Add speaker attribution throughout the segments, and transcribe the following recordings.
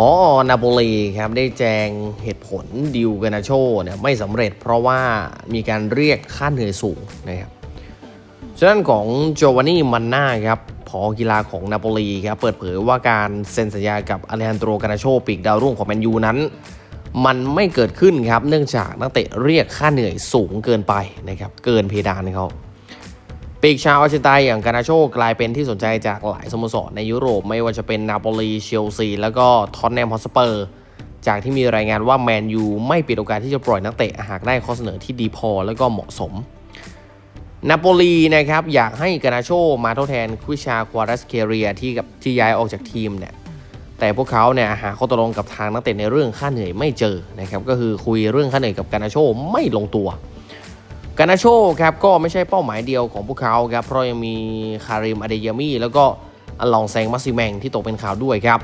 Speaker 1: ออนาโปลีครับได้แจงเหตุผลดิวกานาโชเนี่ยไม่สำเร็จเพราะว่ามีการเรียกค่าเหนื่อยสูงนะครับฉะนั้นของโจวานนี่มันน่าครับผอกีฬาของนาโปลีครับเปิดเผยว่าการเซ็นสัญญากับอเลฮันโดรกานาโชปีกดาวรุ่งของแมนยูนั้น มันไม่เกิดขึ้นครับเนื่องจากนักเตะเรียกค่าเหนื่อยสูงเกินไปนะครับเกินเพดานเขา ปีกชาวอาร์เจนตาอย่างกานาโชกลายเป็นที่สนใจจากหลายสโมสรในยุโรป ไม่ว่าจะเป็นนาโปลีเชลซี แล้วก็ทอตแนมฮอสเปอร์ จากที่มีรายงานว่าแมนยูไม่ปิดโอกาสที่จะปล่อยนักเตะหากได้ข้อเสนอที่ดีพอแล้วก็เหมาะสมนาโปลีนะครับอยากให้กานาโชมาทดแทนคุชาควารัสเคเรียที่กับที่ย้ายออกจากทีมเนี่ยแต่พวกเขาเนี่ยหาข้อตกลงกับทางนักเตะในเรื่องค่าเหนื่อยไม่เจอนะครับก็คือคุยเรื่องค่าเหนื่อยกับกานาโชไม่ลงตัว กานาโชครับก็ไม่ใช่เป้าหมายเดียวของพวกเขาครับเพราะยังมีคาริมอเดยามีแล้วก็อลองแซงมัสซิแมงที่ตกเป็นข่าวด้วยครับ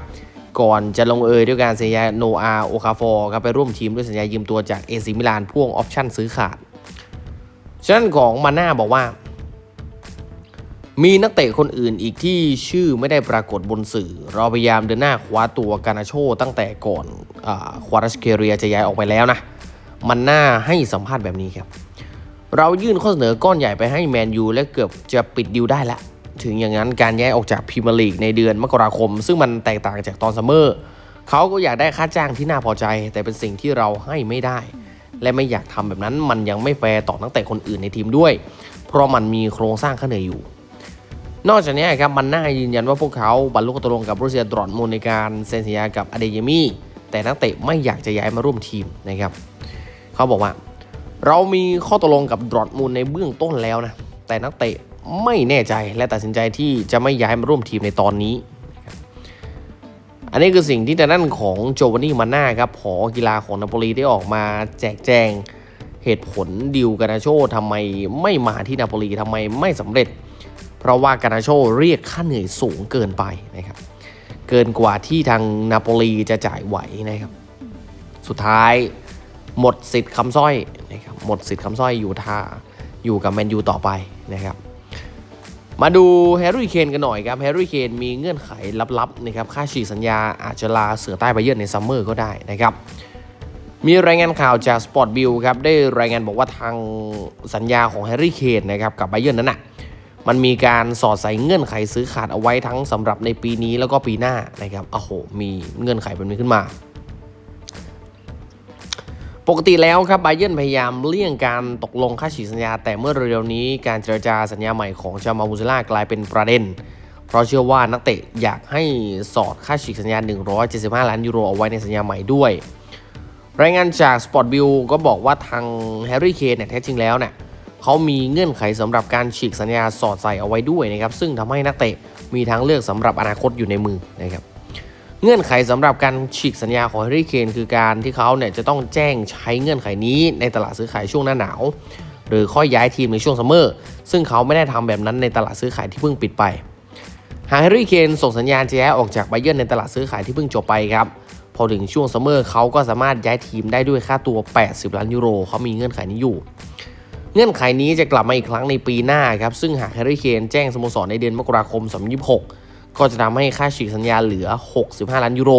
Speaker 1: ก่อนจะลงเอยด้วยการเซ็นสัญญาโนอาโอคาฟอร์ครับไปร่วมทีมด้วยสัญญายืมตัวจากเอซิมิลานพ่วงออปชั่นซื้อขาดฉะนั้นของมาน่าบอกว่า มีนักเตะคนอื่นอีกที่ชื่อไม่ได้ปรากฏบนสื่อ เราพยายามเดินหน้าคว้าตัวกานาโชตั้งแต่ก่อนอควารัสเคเรียจะย้ายออกไปแล้วนะ มันน่าให้สัมภาษณ์แบบนี้ครับ เรายื่นข้อเสนอก้อนใหญ่ไปให้แมนยูและเกือบจะปิดดิวได้ล้วถึงอย่างนั้นการย้ายออกจากพรีเมียร์ลีกในเดือนมกราคม ซึ่งมันแตกต่างจากตอนซัมเมอร์เขาก็อยากได้ค่าจ้างที่น่าพอใจ แต่เป็นสิ่งที่เราให้ไม่ได้ และไม่อยากทำแบบนั้นมันยังไม่แฟร์ต่อนักเตะคนอื่นในทีมด้วย เพราะมันมีโครงสร้างค่าเหนื่อยอยู่ นอกจากนี้ครับมันน่ายืนยันว่าพวกเขาบรรลุข้อตกลงกับบรูเซียดรอนมูลในการเซ็นสัญญากับอเดยมี่แต่นักเตะไม่อยากจะย้ายมาร่วมทีมนะครับเขาบอกว่า เรามีข้อตกลงกับดรอทมูลในเบื้องต้นแล้วนะ แต่นักเตะไม่แน่ใจและตัดสินใจที่จะไม่ย้ายมาร่วมทีมในตอนนี้ อันนี้คือสิ่งที่ทางด้านของโจวานนี่มาน่าครับผอกีฬาของนาโปลีได้ออกมาแจกแจงเหตุผลดิวกานาโชทำไมไม่มาที่นาโปลีทำไมไม่สำเร็จ เพราะว่ากานาโชเรียกค่าเหนื่อยสูงเกินไปนะครับเกินกว่าที่ทางนาโปลีจะจ่ายไหวนะครับ สุดท้าย หมดสิทธิ์คำสร้อยนะครับหมดสิทธิ์คำสร้อยอยู่ท่าอยู่กับแมนยูต่อไปนะครับมาดูแฮร์รี่เคนกันหน่อยครับแฮร์รี่เคนมีเงื่อนไขลับๆนะครับค่าฉีกสัญญาอาจจะลาเสือใต้ไปเยือนในซัมเมอร์ก็ได้นะครับมีรายงานข่าวจากสปอร์ตบิลครับได้รายงานบอกว่าทางสัญญาของแฮร์รี่เคนนะครับกับไบเยร์นั้นน่ะมันมีการสอดใส่เงื่อนไขซื้อขาดเอาไว้ทั้งสำหรับในปีนี้แล้วก็ปีหน้านะครับโอ้โหมีเงื่อนไขแบบนี้ขึ้นมา ปกติแล้วครับไบเยนพยายามเลี่ยงการตกลงค่าฉีกสัญญา แต่เมื่อเร็วๆนี้การเจรจาสัญญาใหม่ของจามามูซิล่ากลายเป็นประเด็น เพราะเชื่อว่านักเตะอยากให้สอดค่าฉีกสัญญา 175 ล้านยูโรเอาไว้ในสัญญาใหม่ด้วย รายงานจาก Sport Bill ก็บอกว่าทางแฮร์รี่เคนเนี่ยแท้จริงแล้วเนี่ยเขามีเงื่อนไขสำหรับการฉีกสัญญาสอดใส่เอาไว้ด้วยนะครับซึ่งทำให้นักเตะมีทางเลือกสำหรับอนาคตอยู่ในมือนะครับ เงื่อนไขสำหรับการฉีกสัญญาของแฮร์รี่เคนคือการที่เขาเนี่ยจะต้องแจ้งใช้เงื่อนไขนี้ในตลาดซื้อขายช่วงหน้าหนาว หรือค่อยย้ายทีมในช่วงซัมเมอร์ซึ่งเขาไม่ได้ทำแบบนั้นในตลาดซื้อขายที่เพิ่งปิดไป หากแฮร์รี่เคนส่งสัญญาณจะย้ายออกจากไบเยร์ในตลาดซื้อขายที่เพิ่งจบไปครับพอถึงช่วงซัมเมอร์เขาก็สามารถย้ายทีมได้ด้วยค่าตัว 80 ล้านยูโรเขามีเงื่อนไขนี้อยู่ เงื่อนไขนี้จะกลับมาอีกครั้งในปีหน้าครับซึ่งหากแฮร์รี่เคนแจ้งสโมสรในเดือนมกราคม2026 ก็จะทำให้ค่าฉีกสัญญาเหลือ 65 ล้านยูโร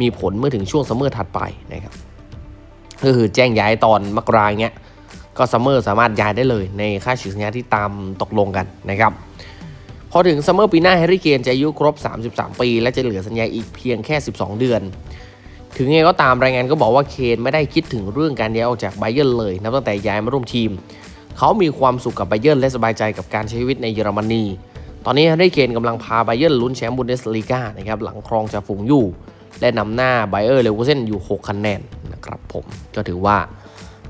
Speaker 1: มีผลเมื่อถึงช่วงซัมเมอร์ถัดไปนะครับก็คือแจ้งย้ายตอนมกราเงี้ยก็ซัมเมอร์สามารถย้ายได้เลยในค่าฉีกสัญญาที่ตามตกลงกันนะครับพอถึงซัมเมอร์ปีหน้าแฮร์รี่เคนจะอายุครบ 33 ปี และจะเหลือสัญญาอีกเพียงแค่ 12 เดือน ถึงไงก็ตามรายงานก็บอกว่าเคนไม่ได้คิดถึงเรื่องการย้ายออกจากไบเยร์เลยนับตั้งแต่ย้ายมาร่วมทีม เขามีความสุขกับไบเยร์และสบายใจกับการใช้ชีวิตในเยอรมนี ตอนนี้แฮร์รี่เคนกำลังพาไบเยร์นลุ้นแชมป์บุนเดสลีกานะครับหลังครองจากฝูงอยู่ และนำหน้าไบเออร์เลเวอร์เซนอยู่ 6 คะแนนนะครับผมก็ถือว่า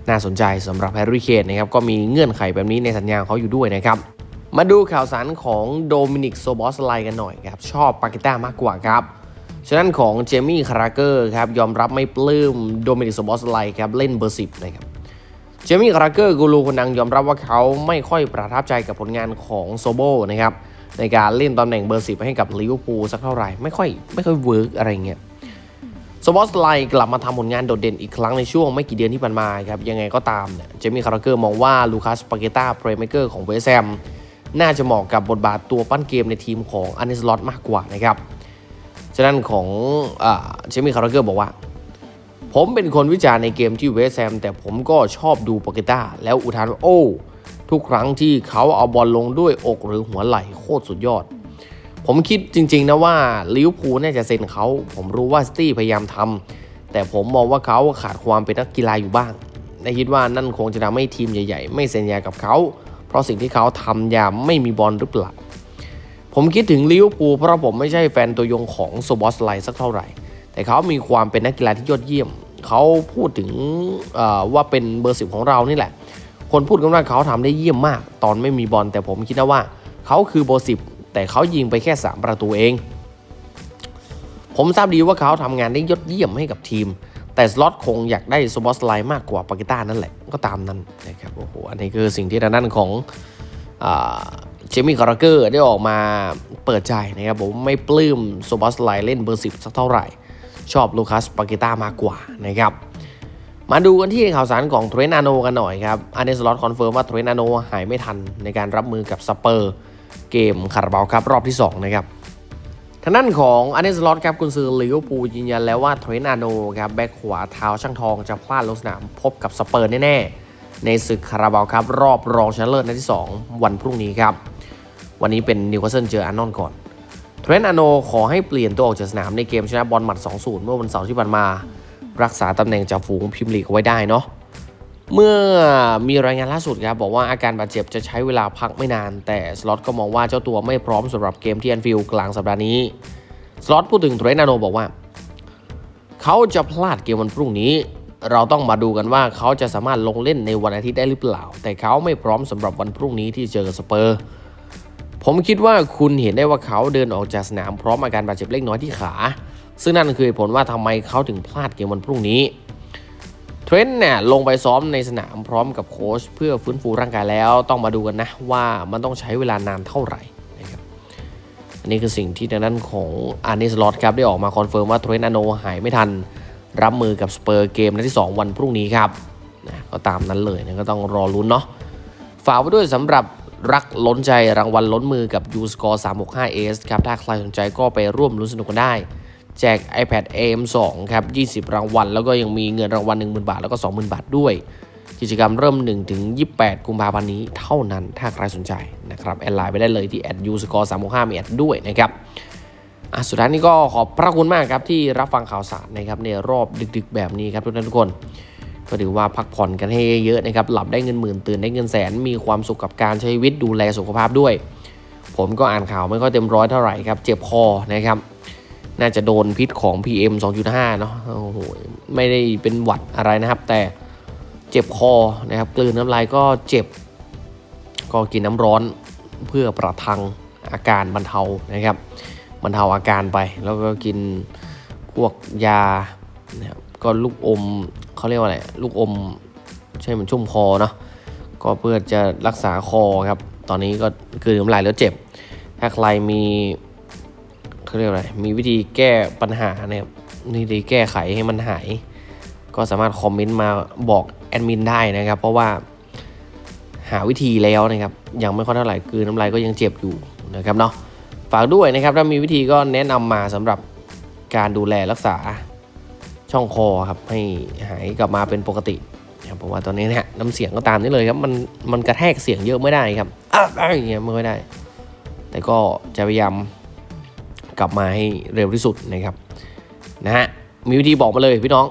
Speaker 1: น่าสนใจสำหรับแฮร์รี่เคนนะครับก็มีเงื่อนไขแบบนี้ในสัญญาของเขาอยู่ด้วยนะครับมาดูข่าวสารของโดมินิกโซบอสไลกันหน่อยครับชอบปาเกต้ามากกว่าครับฉะนั้นของเจมี่คาราเกอร์ครับยอมรับไม่ปลื้มโดมินิกโซบอสไลครับเล่นเบอร์สิบนะครับเจมี่คาราเกอร์กูรูคนดังยอมรับว่าเขาไม่ค่อยประทับใจกับผลงานของโซโบนะครับ ในการเล่นตำแหน่งเบอร์สิบให้กับลิเวอร์พูลสักเท่าไหร่ไม่ค่อยไม่ค่อยเวิร์กอะไรเงี้ยโซบอสไลกลับมาทำผลงานโดดเด่นอีกครั้งในช่วงไม่กี่เดือนที่ผ่านมาครับยังไงก็ตามเนี่ยเจมี่คาราเกอร์มองว่าลูคัสปาเกต้าเพลย์เมเกอร์ของเวสแซมน่าจะเหมาะกับบทบาทตัวปั้นเกมในทีมของอันเนสลอตมากกว่านะครับฉะนั้นของเชมี่คาร์เกอร์บอกว่า ผมเป็นคนวิจารณ์ในเกมที่เวสแฮมแต่ผมก็ชอบดูโปเกต้าแล้วอุทานโอ้ ทุกครั้งที่เขาเอาบอลลงด้วยอกหรือหัวไหล่โคตรสุดยอด ผมคิดจริง ๆ นะว่าลิเวอร์พูลน่าจะเซ็นเขา ผมรู้ว่าสตี้พยายามทำแต่ผมมองว่าเขาขาดความเป็นนักกีฬาอยู่บ้างในคิดว่านั่นคงจะทำให้ทีมใหญ่ๆ ไม่เซ็นยากับเขา เพราะสิ่งที่เขาทำยามไม่มีบอลหรือเปล่า ผมคิดถึงลิเวอร์พูลเพราะผมไม่ใช่แฟนตัวยงของโซบอสไลสักเท่าไหร่ แต่เขามีความเป็นนักกีฬาที่ยอดเยี่ยม เขาพูดถึงว่าเป็นเบอร์สิบของเรานี่แหละ คนพูดกันว่าเขาทำได้เยี่ยมมาก ตอนไม่มีบอลแต่ผมคิดนะว่า เขาคือเบอร์สิบแต่เขายิงไปแค่ 3 ประตูเอง ผมทราบดีว่าเขาทำงานได้ยอดเยี่ยมให้กับทีม แต่สล็อตคงอยากได้สบอสไลน์มากกว่าปากิต้านั่นแหละก็ตามนั้นนะครับโอ้โหอันนี้คือสิ่งที่ทางด้านของเจมี่คาร์เกอร์ได้ออกมาเปิดใจนะครับผมไม่ปลื้มโซบัสไลเล่นเบอร์สิบสักเท่าไหร่ ชอบลูคัสปาเกต้ามากกว่านะครับ มาดูกันที่ข่าวสารของเทรนนาโนกันหน่อยครับอันนี้สลอตคอนเฟิร์มว่าเทรนนาโนหายไม่ทันในการรับมือกับสเปอร์เกมคาราบาวครับรอบที่ 2 นะครับทางด้านของอันนี้สลอตครับกุนซือลิเวอร์พูลยืนยันแล้วว่าเทรนนาโนครับแบ็คขวาเท้าช่างทองจะพลาดลงสนามพบกับสเปอร์แน่ๆ ในศึกคาราบาวครับรอบรองชนะเลิศนัดที่ 2 วันพรุ่งนี้ครับ วันนี้เป็นนิวคาสเซิลเจออาร์นอนก่อนเทรนนาโนขอให้เปลี่ยนตัวออกจากสนามในเกมชนะบอลหมัด2-0เมื่อวันเสาร์ที่ผ่านมา รักษาตำแหน่งจ่าฝูงพิมลีกไว้ได้เนาะเมื่อมีรายงานล่าสุดครับบอกว่าอาการบาดเจ็บจะใช้เวลาพักไม่นาน แต่สล็อตก็มองว่าเจ้าตัวไม่พร้อมสำหรับเกมที่แอนฟิลด์กลางสัปดาห์นี้ สล็อตพูดถึงเทรนนาโนบอกว่า เขาจะพลาดเกมวันพรุ่งนี้ เราต้องมาดูกันว่าเขาจะสามารถลงเล่นในวันอาทิตย์ได้หรือเปล่า แต่เขาไม่พร้อมสำหรับวันพรุ่งนี้ที่เจอสเปอร์ ผมคิดว่าคุณเห็นได้ว่าเขาเดินออกจากสนามพร้อมอาการบาดเจ็บเล็กน้อยที่ขา ซึ่งนั่นคือผลว่าทำไมเขาถึงพลาดเกมวันพรุ่งนี้เทรนต์เนี่ยลงไปซ้อมในสนามพร้อมกับโค้ชเพื่อฟื้นฟูร่างกายแล้วต้องมาดูกันนะว่ามันต้องใช้เวลานานเท่าไหร่นะครับอันนี้คือสิ่งที่ทางด้านของอานิสลอตครับได้ออกมาคอนเฟิร์มว่าเทรนต์อโนหายไม่ทัน รับมือกับสเปอร์เกมนัดที่ 2 วันพรุ่งนี้ครับนะก็ตามนั้นเลยนะก็ต้องรอลุ้นเนาะฝากไว้ด้วยสำหรับรักล้นใจรางวัลล้นมือกับ u s c o r e 365s ครับ ถ้าใครสนใจก็ไปร่วมลุ้นสนุกกันได้ แจก iPad AM2 ครับ 20 รางวัล แล้วก็ยังมีเงินรางวัล 10,000 บาท แล้วก็ 20,000 บาทด้วย กิจกรรมเริ่ม 1 ถึง 28 กุมภาพันธ์นี้เท่านั้น ถ้าใครสนใจนะครับ แอดไลน์ไปได้เลยที่แอด u s c o r e 365มีแอดด้วยนะครับอะสุดท้ายนี้ก็ขอบพระคุณมากครับที่รับฟังข่าวสารนะครับในรอบดึกๆ แบบนี้ครับทุกท่านทุกคน ก็ถือว่าพักผ่อนกันให้เยอะนะครับ หลับได้เงินหมื่นตื่นได้เงินแสน มีความสุขกับการใช้ชีวิตดูแลสุขภาพด้วย ผมก็อ่านข่าวไม่ค่อยเต็มร้อยเท่าไหร่ครับ เจ็บคอนะครับ น่าจะโดนพิษของ PM 2.5 เนาะโอ้โหไม่ได้เป็นหวัดอะไรนะครับ แต่เจ็บคอนะครับกลืนน้ำลายก็เจ็บ ก็กินน้ำร้อนเพื่อประทังอาการบรรเทานะครับบรรเทาอาการไป แล้วก็กินพวกยานะครับก็ลูกอมเขาเรียกว่าอะไรลูกอมใช่มันชุ่มคอเนาะก็เพื่อจะรักษาคอครับ ตอนนี้ก็คือน้ำลายแล้วเจ็บ ถ้าใครมี เขาเรียกอะไร มีวิธีแก้ปัญหาเนี่ยวิธีแก้ไขให้มันหาย ก็สามารถคอมเมนต์มาบอกแอดมินได้นะครับ เพราะว่าหาวิธีแล้วนะครับ ยังไม่ค่อยเท่าไหร่คือน้ำลายก็ยังเจ็บอยู่นะครับเนาะ ฝากด้วยนะครับ ถ้ามีวิธีก็แนะนำมาสำหรับการดูแลรักษาช่องคอครับให้หายกลับมาเป็นปกติครับเพราะว่าตอนนี้เนี่ยน้ำเสียงก็ตามนี้เลยครับ มันมันกระแทกเสียงเยอะไม่ได้ครับอ้าวอย่างเงี้ยไม่ได้ แต่ก็จะพยายาม กลับมาให้เร็วที่สุดนะครับนะฮะมีวิธีบอกมาเลยพี่น้อง